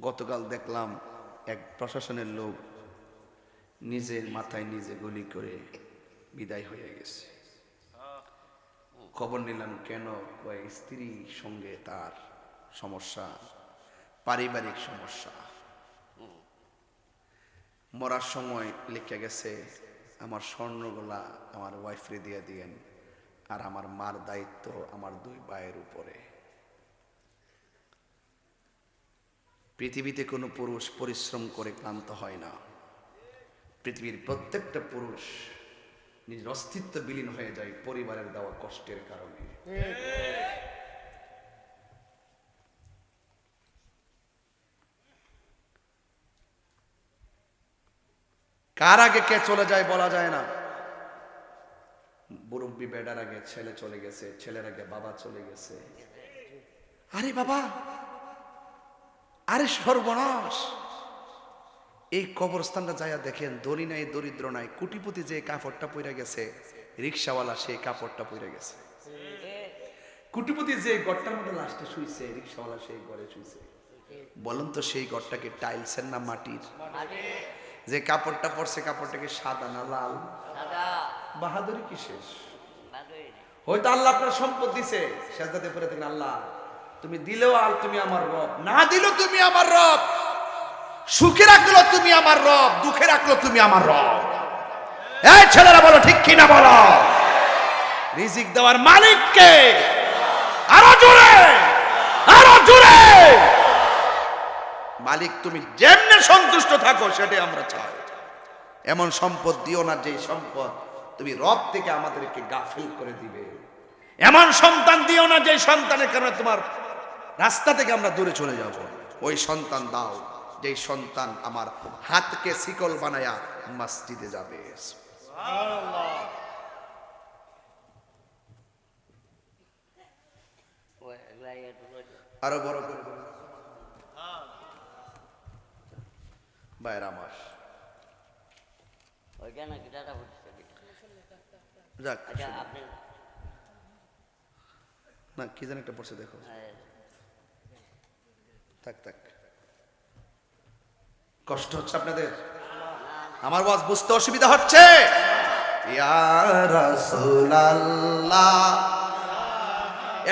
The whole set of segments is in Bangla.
গতকাল দেখলাম এক প্রশাসনের লোক নিজের মাথায় নিজে গুলি করে বিদায় হয়ে গেছে। খবর নিলাম, কেন কয় স্ত্রীর সঙ্গে তার সমস্যা, পারিবারিক সমস্যা। মরার সময় লিখে গেছে, আমার স্বর্ণগোলা আমার ওয়াইফরে দিয়ে দিয়েন আর আমার মার দায়িত্ব আমার দুই ভাইয়ের উপরে। পৃথিবীতে কোনো পুরুষ পরিশ্রম করে ক্লান্ত হয় না। পৃথিবীর প্রত্যেকটা পুরুষ নিজের অস্তিত্ব বিলীন হয়ে যায় পরিবারের দেওয়া কষ্টের কারণে। কার আগে কে চলে যায় বলা যায় না। মুরব্বী বেডার আগে ছেলে চলে গেছে, ছেলের আগে বাবা চলে গেছে। আরে বাবা আরে সর্বনাশ। এই কবরস্থানটা যাইয়া দেখেন দড়ি নাই দরিদ্র নাই কুটিপতি যে কাপড়টা পইরা গেছে রিক্সাওয়ালা সেই কাপড়টা পইরা গেছে। কুটিপতি যে মধ্যে লাস্টে শুইছে রিক্সাওয়ালা সেই ঘরে শুইছে। বলেন তো সেই ঘরটাকে টাইলসের না মাটির? যে কাপড়টা পরছে কাপড়টাকে সাদা না লাল? বাহাদুরি কি শেষ? হয়তো আল্লাহ আপনার সম্পদ দিছে সেজদাতে থাকেন আল্লাহ তুমি দিলেও আর তুমি আমার রব। না দিলেও তুমি আমার রব। সুখে রাখল তুমি আমার রব। দুঃখে রাখল তুমি আমার রব। এই ছেলেরা বলো, ঠিক কিনা বলো? রিজিক দেওয়ার মালিককে আরও জোরে আরও জোরে। মালিক, তুমি যেমনে সন্তুষ্ট থাকো, সেটাই আমরা চাই। এমন সম্পদ দিও না যে সম্পদ তুমি রব থেকে আমাদেরকে গাফিল করে দিবে। এমন সন্তান দিও না যে সন্তানের কারণে তোমার রাস্তা থেকে আমরা দূরে চলে যাব। ওই সন্তান দাও যে সন্তান আমার হাতকে শিকল বানায়া মসজিদে যাবে। আরও বড়। বাইরে দাদা যাক আচ্ছা না কি যেন একটা পড়ছে দেখো। আহ, থাক থাক। কষ্ট হচ্ছে আপনাদের? আমার ওয়াজ বুঝতে অসুবিধা হচ্ছে?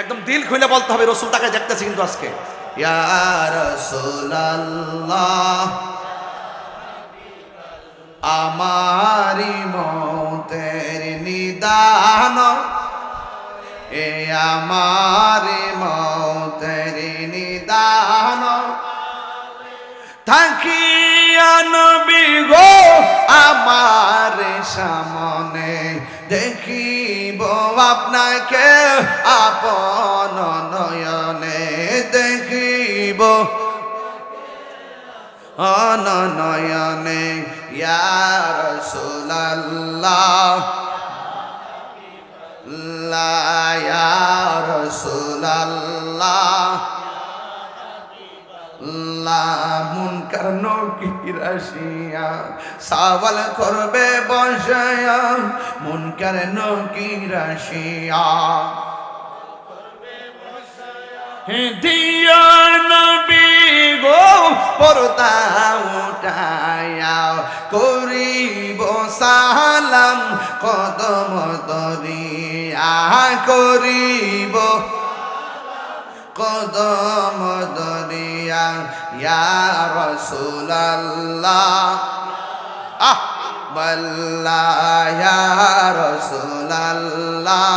একদম দিল খুলে বলতে হবে রসুল তাকে দেখতেছে কিন্তু আজকে। আমারি মতের নিদান, এ আমারি থাকিয়া নবী গো, আমার সামনে দেখিব আপনাকে, আপন নয়নে দেখিব। অনয়নে ইয়ার সুলাল্লাহ ইয়ার সুলাল্লাহ কি রাশিয়া, সাওয়াল করবে বসায়া, মন কারণ কি রাশিয়া। দিয়া নবী গো, পর্দা উঠায়া, করিব সালাম, কদম দরিয়া, করিব কদম দরিয়া ইয়া রাসূলুল্লাহ। আহ ইয়া রাসূলুল্লাহ।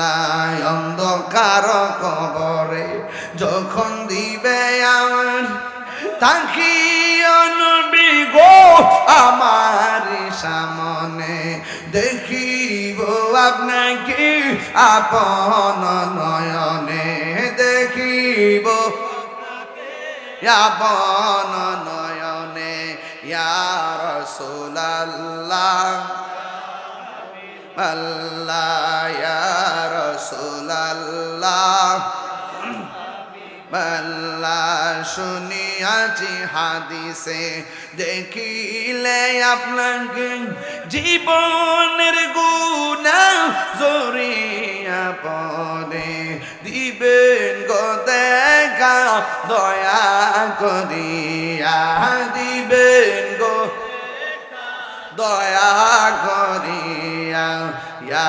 লাই অন্ধকার কবরে যখন দিবে আমার তাকি নবী গো, আমার সামনে দেখিব আপনাকে আপন নয়নে দেখিব। আপন নয়নে ইয়ার সোলাল্লাহ আল্লাহ আল্লাহ শুনিয়াছি হাদিসে, দেখিলে আপনাকে জীবনের গুণা জড়িয়া পড়ে। দিবেন গো দেখা, দয়া করিয়া দিবেন গো দয়া করিয়া। ইয়া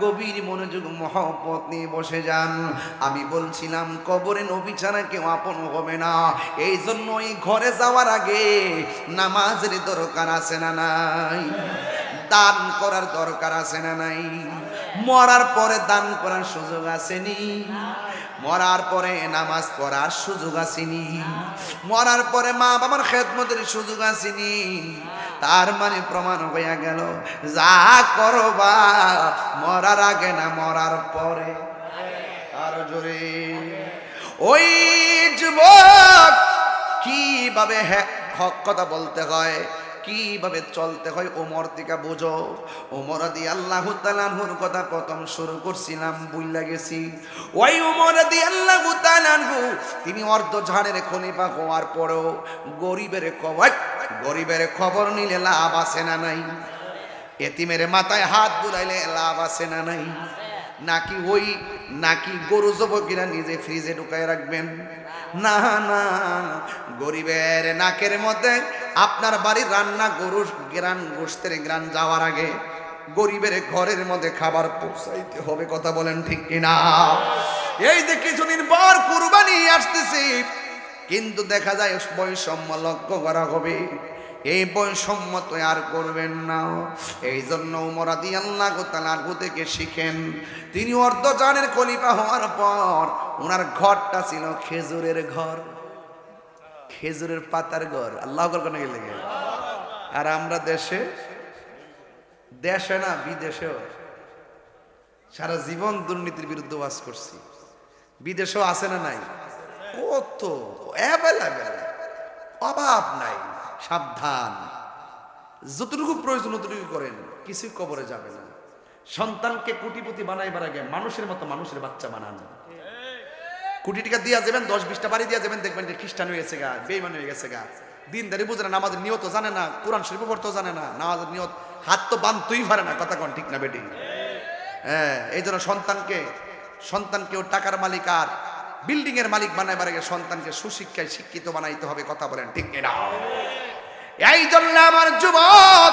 গভীর মনোযোগ, মহব্বত নিয়ে বসে যান। আমি বলছিলাম, কবরে নবী ছাড়া কেউ আপন হবে না। এই জন্য এই ঘরে যাওয়ার আগে নামাজের দরকার আছে না নাই? দান করার দরকার আছে না নাই? মরার পরে দান করার সুযোগ আসেনি? মরার পরে নামাজ পড়ার সুযোগ আসেনি? মরার পরে মা বাবার খেদমতের সুযোগ আসেনি? তার মানে প্রমাণ হইয়া গেল, যা করবা মরার আগে না মরার পরে। আরও জোরে, ওই যুবক কীভাবে হক কথা বলতে হয়, কীভাবে চলতে হয় ওমর থেকে বুঝো। ওমর দি আল্লাহ তালানহুর কথা প্রথম শুরু করছিলাম বুঝলা গেছি। ওই ওমর দি আল্লাহ তালানহু তিনি অর্ধ ঝাড়ের খনিপা হওয়ার পরেও গরিবের খবর গরিবের খবর নিলে লাভ আছে না নাই? এতিমের মাথায় হাত বুলাইলে লাভ আছে না নাই? নাকি ওই, নাকি গরু জবকিরা নিজে ফ্রিজে ঢুকায় রাখবেন? না না, গরিবের নাকের মধ্যে আপনার বাড়ির রান্না গরু, গ্রান গোস্তের গ্রান যাওয়ার আগে গরিবের ঘরের মধ্যে খাবার পৌঁছাইতে হবে, কথা বলেন ঠিক কিনা? এই যে কিছুদিন পর কুরবানি আসতেছি কিন্তু দেখা যায় বৈষম্য লক্ষ্য করা হবে। এই বৈষম্য তো আর করবেন না। এই জন্য উমরাদি আল্লাহ তালাহু থেকে শিখেন, তিনি অর্ধজানের কলিপা হওয়ার পর ওনার ঘরটা ছিল খেজুরের ঘর। খেজুরের পাতার ঘর। আল্লাহ কোনে গেলে? আর আমরা দেশে দেশে না, বিদেশেও সারা জীবন দুর্নীতির বিরুদ্ধে বাস করছি। বিদেশেও আছে না নাই? কত? অ্যাভেলেবেল। অভাব নাই, সাবধান। যতটুকু প্রয়োজন ততটুকু করেন, কিছুই কবরে যাবে না। সন্তানকে কোটিপতি বানাইবার আগে মানুষের মতো মানুষের বাচ্চা বানান। কোটি টাকা দিয়া যাবেন, দশ বিশটা বাড়ি দিয়া যাবেন, দেখবেন যে খ্রিস্টান হয়ে গেছে গা বেইমান হয়ে গেছে গা। দিন দিনদারি বুঝে না, নামাজের নিয়ত জানে না, কোরআন শরীফ পড়তেও জানে না, নামাজের নিয়ত হাত তো বানতেই পারে না, কথা কন ঠিক না বেটি? হ্যাঁ এই জন্য সন্তানকে সন্তানকেও টাকার মালিক আর বিল্ডিং এর মালিক বানাইবার আগে সন্তানকে সুশিক্ষায় শিক্ষিত বানাইতে হবে, কথা বলেন ঠিক না এই জন্য আমার যুবক